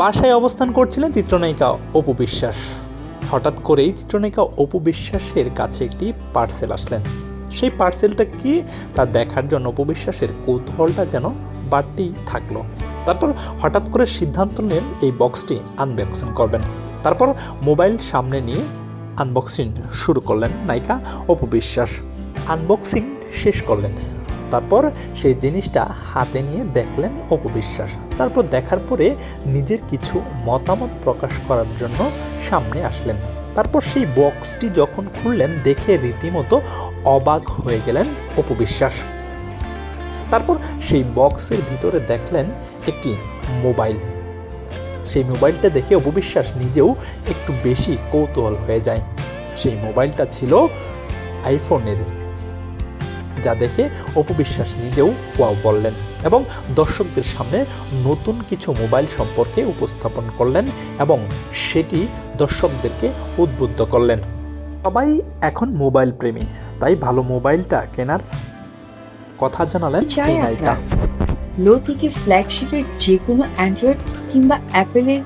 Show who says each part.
Speaker 1: বাসায় অবস্থান করছিলেন চিত্রনায়িকা অপু বিশ্বাস। হঠাৎ করেই চিত্রনায়িকা অপু বিশ্বাসের কাছে একটি পার্সেল আসলেন। সেই পার্সেলটা কি? তা দেখার জন্য অপু বিশ্বাসের কৌতূহলটা যেন বাড়তেই থাকল। তারপর হঠাৎ করে সিদ্ধান্ত নেন এই বক্সটি আনবক্সিং করবেন। তারপর মোবাইল সামনে নিয়ে আনবক্সিং শুরু করলেন নায়িকা অপু বিশ্বাস। আনবক্সিং শেষ করলেন। তারপর সেই জিনিসটা হাতে নিয়ে দেখলেন অপবিশ্বাস তারপর দেখার পরে নিজের কিছু মতামত প্রকাশ করার জন্য সামনে আসলেন। তারপর সেই বক্সটি যখন খুললেন, দেখে রীতিমতো অবাক হয়ে গেলেন অপবিশ্বাস তারপর সেই বক্সের ভিতরে দেখলেন একটি মোবাইল। সেই মোবাইলটা দেখে অপবিশ্বাস নিজেও একটু বেশি কৌতূহল হয়ে যায়। সেই মোবাইলটা ছিল আইফোনের। যা দেখে অপবিশ্বাস নিজেও ওয়াও বললেন এবং দর্শকদের সামনে নতুন কিছু মোবাইল সম্পর্কে উপস্থাপন করলেন এবং সেটি দর্শকদেরকে উদ্বুদ্ধ করলেন। সবাই এখন মোবাইল প্রেমী তাই ভালো মোবাইলটা কেনার কথা জানালেন এই নায়িকা।
Speaker 2: লো থেকে ফ্ল্যাগশিপের যে কোনো অ্যান্ড্রয়েড কিংবা অ্যাপেলের